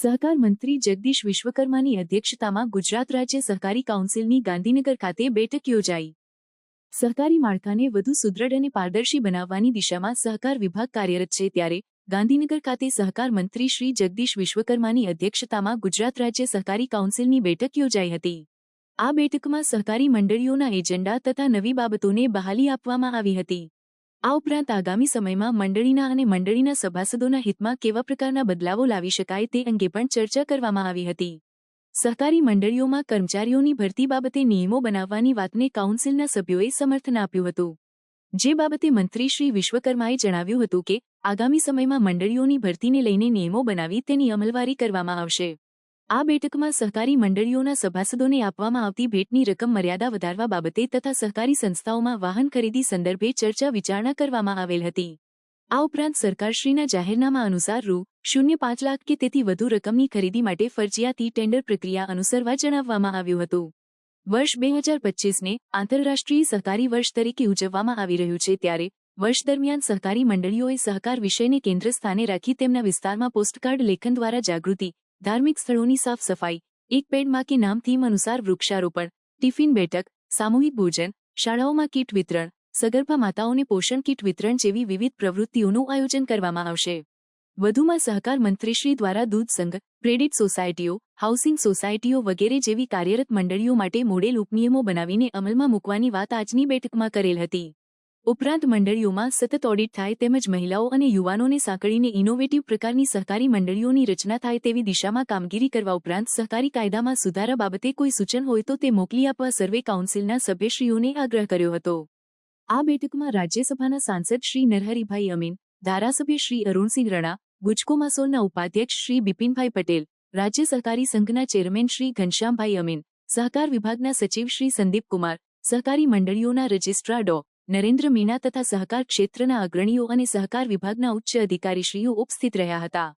સહકાર મંત્રી જગદીશ વિશ્વકર્માની અધ્યક્ષતામાં ગુજરાત રાજ્ય સહકારી કાઉન્સિલની ગાંધીનગર ખાતે બેઠક યોજાઈ. સહકારી માળખાને વધુ સુદૃઢ અને પારદર્શી બનાવવાની દિશામાં સહકાર વિભાગ કાર્યરત છે ત્યારે ગાંધીનગર ખાતે સહકાર મંત્રી શ્રી જગદીશ વિશ્વકર્માની અધ્યક્ષતામાં ગુજરાત રાજ્ય સહકારી કાઉન્સિલની બેઠક યોજાઈ હતી. આ બેઠકમાં સહકારી મંડળીઓના એજન્ડા તથા નવી બાબતોને બહાલી આપવામાં આવી હતી. આ ઉપરાંત આગામી સમયમાં મંડળીના અને મંડળીના સભાસદોના હિતમાં કેવા પ્રકારના બદલાવો લાવી શકાય તે અંગે પણ ચર્ચા કરવામાં આવી હતી. સહકારી મંડળીઓમાં કર્મચારીઓની ભરતી બાબતે નિયમો બનાવવાની વાતને કાઉન્સિલના સભ્યોએ સમર્થન આપ્યું હતું. જે બાબતે મંત્રી શ્રી વિશ્વકર્માએ જણાવ્યું હતું કે, આગામી સમયમાં મંડળીઓની ભરતીને લઈને નિયમો બનાવી તેની અમલવારી કરવામાં આવશે. આ બેઠકમાં સહકારી મંડળીઓના સભાસદોને આપવામાં આવતી ભેટની રકમ મર્યાદા વધારવા બાબતે તથા સહકારી સંસ્થાઓમાં વાહન ખરીદી સંદર્ભે ચર્ચા વિચારણા કરવામાં આવેલ હતી. આ ઉપરાંત સરકારશ્રીના જાહેરનામા અનુસાર રૂ. શૂન્ય પાંચ લાખ કે તેથી વધુ રકમની ખરીદી માટે ફરજિયાતી ટેન્ડર પ્રક્રિયા અનુસરવા જણાવવામાં આવ્યું હતું. વર્ષ બે હજાર પચ્ચીસને આંતરરાષ્ટ્રીય સહકારી વર્ષ તરીકે ઉજવવામાં આવી રહ્યું છે ત્યારે વર્ષ દરમિયાન સહકારી મંડળીઓએ સહકાર વિષયને કેન્દ્ર સ્થાને રાખી તેમના વિસ્તારમાં પોસ્ટકાર્ડ લેખન દ્વારા જાગૃતિ ધાર્મિક સ્થળોની સાફ સફાઈ એક પેડમાં કે નામ થીમ અનુસાર વૃક્ષારોપણ, ટિફિન બેઠક, સામૂહિક ભોજન, શાળાઓમાં કીટ વિતરણ, સગર્ભા માતાઓને પોષણ કીટ વિતરણ જેવી વિવિધ પ્રવૃત્તિઓનું આયોજન કરવામાં આવશે. વધુમાં સહકાર મંત્રીશ્રી દ્વારા દૂધ સંઘ, ક્રેડિટ સોસાયટીઓ, હાઉસિંગ સોસાયટીઓ વગેરે જેવી કાર્યરત મંડળીઓ માટે મોડેલ ઉપનિયમો બનાવીને અમલમાં મૂકવાની વાત આજની બેઠકમાં કરેલ હતી. ઉપરાંત મંડળીઓમાં સતત ઓડિટ થાય તેમજ મહિલાઓ અને યુવાનોને સાંકળીને ઇનોવેટિવ પ્રકારની સહકારી મંડળીઓની રચના થાય તેવી દિશામાં કામગીરી કરવા ઉપરાંત સહકારી કાયદામાં સુધારા બાબતે કોઈ સૂચન હોય તો તે મોકલી આપવા સર્વે કાઉન્સિલના સભ્યશ્રીઓને આગ્રહ કર્યો હતો. આ બેઠકમાં રાજ્યસભાના સાંસદ શ્રી નરહરીભાઈ અમીન, ધારાસભ્ય શ્રી અરુણસિંહ રણા ગુજકો માસોલના ઉપાધ્યક્ષ શ્રી બિપિનભાઈ પટેલ, રાજ્ય સહકારી સંઘના ચેરમેન શ્રી ઘનશ્યામભાઈ અમીન, સહકાર વિભાગના સચિવ શ્રી સંદીપ કુમાર સહકારી મંડળીઓના રજિસ્ટ્રાર ડો. નરેન્દ્ર મીણા તથા સહકાર ક્ષેત્રના અગ્રણીઓ અને સહકાર વિભાગના ઉચ્ચ અધિકારીશ્રીઓ ઉપસ્થિત રહ્યા હતા.